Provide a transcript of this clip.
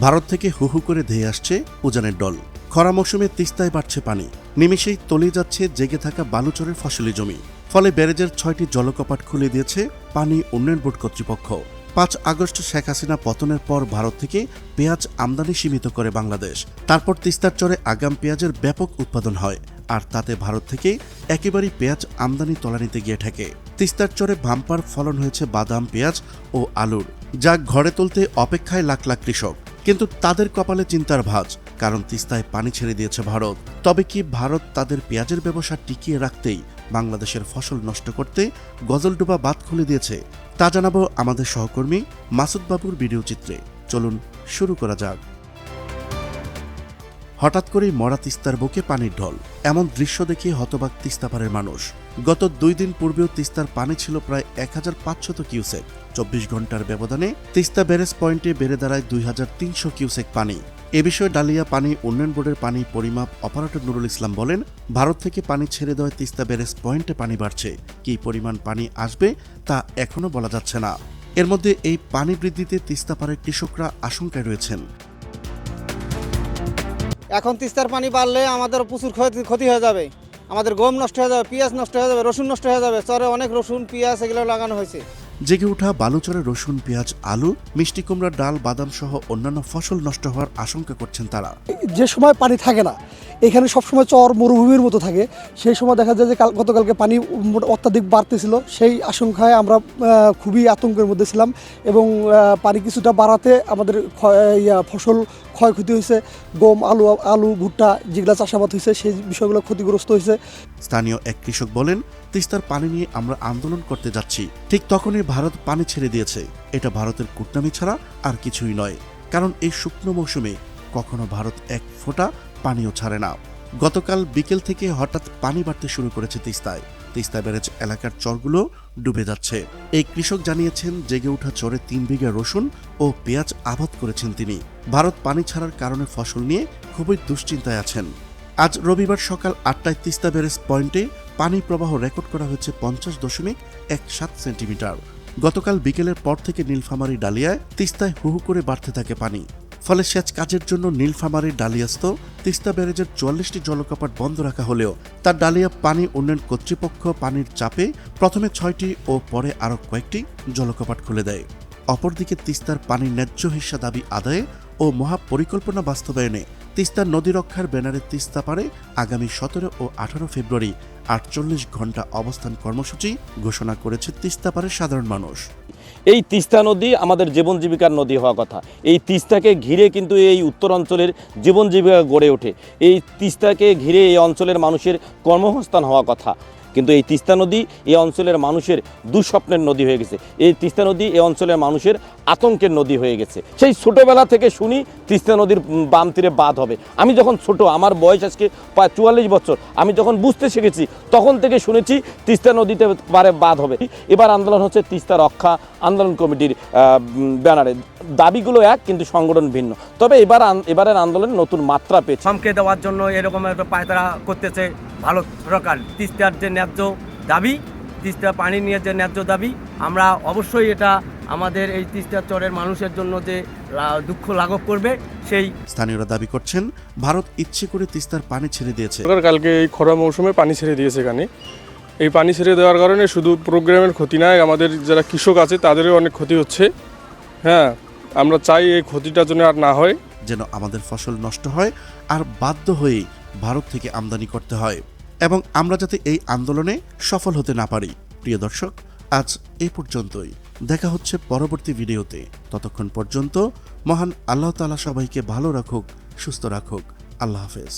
ভারত থেকে হু হু করে ধেয়ে আসছে উজানের ডল। খরা মৌসুমে তিস্তায় বাড়ছে পানি। নিমেষেই তলিয়ে যাচ্ছে জেগে থাকা বালুচরের ফসলি জমি। ফলে ব্যারেজের ছয়টি জলকপাট খুলে দিয়েছে পানি উন্নয়ন বোর্ড কর্তৃপক্ষ। পাঁচ আগস্ট শেখ হাসিনা পতনের পর ভারত থেকে পেঁয়াজ আমদানি সীমিত করে বাংলাদেশ। তারপর তিস্তার চরে আগাম পেঁয়াজের ব্যাপক উৎপাদন হয়। আর তাতে ভারত থেকে একেবারেই পেঁয়াজ আমদানি তলানিতে গিয়ে ঠেকে। তিস্তার চরে ভাম্পার ফলন হয়েছে বাদাম, পেঁয়াজ ও আলুর। যা ঘরে তুলতে অপেক্ষায় লাখ লাখ কৃষক। কিন্তু তাদের কপালে চিন্তার ভাজ, কারণ তিস্তায় পানি ছেড়ে দিয়েছে ভারত। তবে কি ভারত তাদের পেঁয়াজের ব্যবসা টিকিয়ে রাখতেই বাংলাদেশের ফসল নষ্ট করতে গজলডোবা বাদ খুলে দিয়েছে? তা জানাব আমাদের সহকর্মী মাসুদ বাবুর ভিডিও চিত্রে। চলুন, শুরু করা যাক। হঠাৎ করেই মরা তিস্তার বুকে পানির ঢল। এমন দৃশ্য দেখে হতবাক তিস্তাপাড়ের মানুষ। গত দুই দিন পূর্বেও তিস্তার পানি ছিল প্রায় এক হাজার পাঁচশত কিউসেক। চব্বিশ ঘণ্টার ব্যবধানে তিস্তা ব্যারেজ পয়েন্টে বেড়ে দাঁড়ায় দুই হাজার তিনশো কিউসেক পানি। এ বিষয়ে ডালিয়া পানি উন্নয়ন বোর্ডের পানি পরিমাপ অপারেটর নুরুল ইসলাম বলেন, ভারত থেকে পানি ছেড়ে দেওয়ায় তিস্তা ব্যারেজ পয়েন্টে পানি বাড়ছে। কি পরিমাণ পানি আসবে তা এখনও বলা যাচ্ছে না। এর মধ্যে এই পানি বৃদ্ধিতে তিস্তাপাড়ের কৃষকরা আশঙ্কায় রয়েছেন। এখন তিস্তার পানি বাড়লে আমাদের প্রচুর ক্ষতি ক্ষতি হয়ে যাবে। আমাদের গম নষ্ট হয়ে যাবে, পেঁয়াজ নষ্ট হয়ে যাবে, রসুন নষ্ট হয়ে যাবে, চরে অনেক রসুন, পেঁয়াজ এগুলো লাগানো হয়েছে। জেগে ওঠা বালুচরে রসুন পেঁয়াজ আলু মিষ্টি কুমড়ার ডাল বাদাম সহ অন্যান্য ফসল নষ্ট হওয়ার আশঙ্কা করছেন তারা। যে সময় পানি থাকে না এখানে সবসময় চর মরুভূমির মতো থাকে। সেই সময় দেখা যায় যে কাল গতকালকে পানি অত্যাধিক বাড়তেছিল। সেই আশঙ্কায় আমরা খুবই আতঙ্কের মধ্যে ছিলাম এবং পানি কিছুটা বাড়াতে আমাদের ক্ষয়- ফসল ক্ষয়ক্ষতি হয়েছে। গম আলু আলু ভুট্টা যেগুলো চাষাবাদ হয়েছে সেই বিষয়গুলো ক্ষতিগ্রস্ত হয়েছে। স্থানীয় এক কৃষক বলেন তিস্তার পানি নিয়ে আমরা আন্দোলন করতে যাচ্ছি। ঠিক তখনই ভারত পানি ছেড়ে দিয়েছে। এটা ভারতের কুটনামি ছাড়া আর কিছুই নয়। কারণ এই শুকনো মৌসুমে কখনো ভারত এক ফোঁটা পানিও ছাড়ে না। গতকাল বিকেল থেকে হঠাৎ পানি বাড়তে শুরু করেছে তিস্তায়। তিস্তা ব্যারেজ এলাকার চরগুলো ডুবে যাচ্ছে। এই কৃষক জানিয়েছেন, জেগে ওঠা চরে তিন বিঘা রসুন ও পেঁয়াজ আবাদ করেছেন তিনি। ভারত পানি ছাড়ার কারণে ফসল নিয়ে খুবই দুশ্চিন্তায় আছেন। আজ রবিবার সকাল আটটায় তিস্তা ব্যারেজ পয়েন্টে পানি প্রবাহ রেকর্ড করা হয়েছে পঞ্চাশ দশমিক এক সাত সেন্টিমিটার। গতকাল বিকেলের পর থেকে নীলফামারী ডালিয়ায় তিস্তায় হুহু করে বাড়তে থাকে পানি। ফলে সেচ কাজের জন্য নীলফামারীর ডালিয়াস্থ তিস্তা ব্যারেজের চুয়াল্লিশটি জলকপাট বন্ধ রাখা হলেও তার ডালিয়া পানি উন্নয়ন কর্তৃপক্ষ পানির চাপে প্রথমে ছয়টি ও পরে আরও কয়েকটি জলকপাট খুলে দেয়। অপরদিকে তিস্তার পানির ন্যায্য হিস্সা দাবি আদায়ে ও মহাপরিকল্পনা বাস্তবায়নে তিস্তা নদী রক্ষার ব্যানারে তিস্তা পারে আগামী সতেরো ও আঠারো ফেব্রুয়ারি আটচল্লিশ ঘণ্টা অবস্থান কর্মসূচি ঘোষণা করেছে তিস্তাপাড়ের সাধারণ মানুষ। এই তিস্তা নদী আমাদের জীবন জীবিকার নদী হওয়া কথা। এই তিস্তাকে ঘিরে কিন্তু এই উত্তর অঞ্চলের জীবন জীবিকা গড়ে ওঠে। এই তিস্তাকে ঘিরে এই অঞ্চলের মানুষের কর্মসংস্থান হওয়া কথা। কিন্তু এই তিস্তা নদী এই অঞ্চলের মানুষের দুঃস্বপ্নের নদী হয়ে গেছে। এই তিস্তা নদী এই অঞ্চলের মানুষের আতঙ্কের নদী হয়ে গেছে। সেই ছোটোবেলা থেকে শুনি তিস্তা নদীর বাম তীরে বাঁধ হবে। আমি যখন ছোট, আমার বয়স আজকে চুয়াল্লিশ বছর, আমি যখন বুঝতে শিখেছি, তখন থেকে শুনেছি তিস্তা নদীতে পারে বাঁধ হবে। এবার আন্দোলন হচ্ছে তিস্তা রক্ষা আন্দোলন কমিটির ব্যানারে। দাবিগুলো এক, কিন্তু সংগঠন ভিন্ন। তবে এবার এবারের আন্দোলন নতুন মাত্রা পেয়েছে। থমকে দেওয়ার জন্য এরকম পায়তারা করতেছে ভারত সরকার, তিস্তার যে ন্যায্য দাবি তিস্তা পানি নিয়ে যে ন্যায্য দাবি। আমরা অবশ্যই এটা আমাদের এই তিস্তার চরের মানুষের জন্য যে দুঃখ লাঘব করবে সেই স্থানীয়রা দাবি করছেন ভারত ইচ্ছে করে তিস্তার পানি ছেড়ে দিয়েছে। সরকার কালকে এই খরা মৌসুমে পানি ছেড়ে দিয়েছে এখানে। এই পানি ছেড়ে দেওয়ার কারণে শুধু প্রোগ্রামের ক্ষতি নয় আমাদের যারা কৃষক আছে তাদেরও অনেক ক্ষতি হচ্ছে। হ্যাঁ আমরা চাই এই ক্ষতিটা যেন আর না হয়। যেন আমাদের ফসল নষ্ট হয় আর বাধ্য হয়ে ভারত থেকে আমদানি করতে হয়। এবং আমরা যাতে এই আন্দোলনে সফল হতে না পারি। প্রিয় দর্শক, আজ এ পর্যন্তই। দেখা হচ্ছে পরবর্তী ভিডিওতে। ততক্ষণ পর্যন্ত মহান আল্লাহ তালা সবাইকে ভালো রাখুক, সুস্থ রাখুক। আল্লাহ হাফেজ।